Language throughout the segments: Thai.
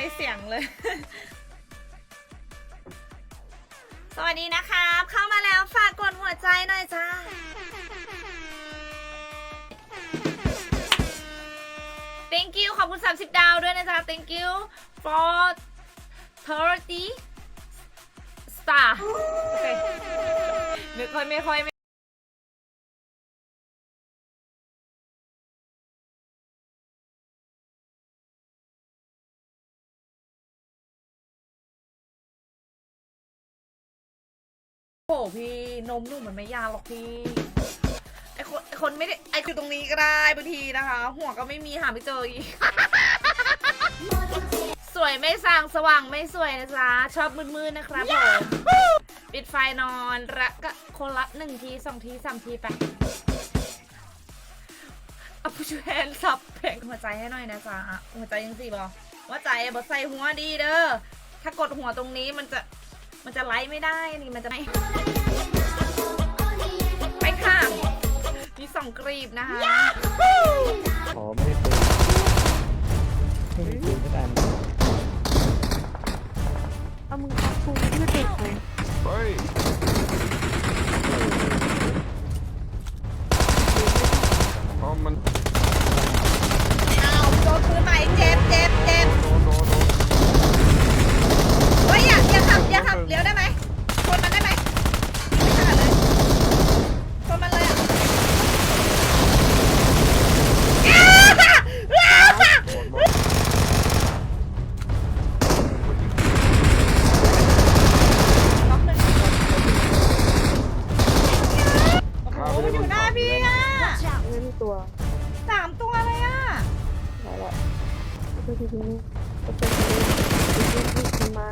เลย สวัสดีนะครับ เข้ามาแล้วฝากกดหัวใจหน่อยจ้า thank you ขอบคุณ 30 ดาวด้วยนะจ๊ะ thank you for 30 star โอเคไม่ค่อยไม่ค่อย โอ้โหพี่นมหนุ่มมันไม่ยาวหรอกพี่ไอคนไอคนไม่ได้ไอคือตรงนี้ก็ได้บางทีนะคะ หัวก็ไม่มีหาไม่เจออีก สวยไม่สร้างสว่างไม่สวยนะจ๊ะชอบมืดๆนะครับผมปิดไฟนอนละก็คนละหนึ่งทีสองทีสามทีไปเอาผู้ช่วยแอนซับแผงหัวใจให้หน่อยนะจ๊ะหัวใจยังสิบอหัวใจบอใส่หัวดีเด้อถ้ากดหัวตรงนี้มันจะ มันจะไลฟ์ไม่ได้อันนี่มันจะไม่ไปค่ะ มีสองกรีบนะคะ ขอไม่ได้ปืนไม่มีปืนก็ได้นะ เอามึงทักกูไม่ติดเลย เฮ้ย เพราะมัน เอาโดนปืนใหม่เจ็บเจ็บเจ็บ โดนโดนโดน เฮ้ยอย่าอย่าขับอย่าขับเลี้ยวได้ไหมชนมันได้ไหมไม่ขนาดเลยชนมันเลยอะอ้าวอ้าว หมดหมด ล็อกหนึ่งโอ้โหมันอยู่หน้าพี่อะ ไม่มี ตัวสามตัวเลยอะแล้วแหละก็คือทีนี้ก็เป็นทีนี้ที่ที่มา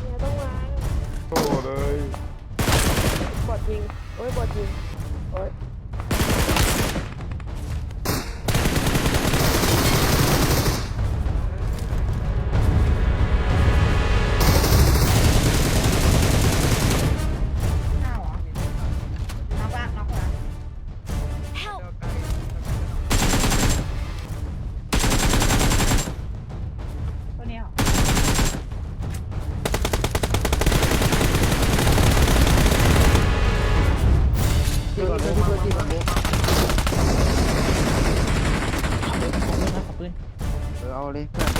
เนี่ยต้องวางโอ้เลยบอดยิงโอ้ยบอดยิงโอ้ย ขอ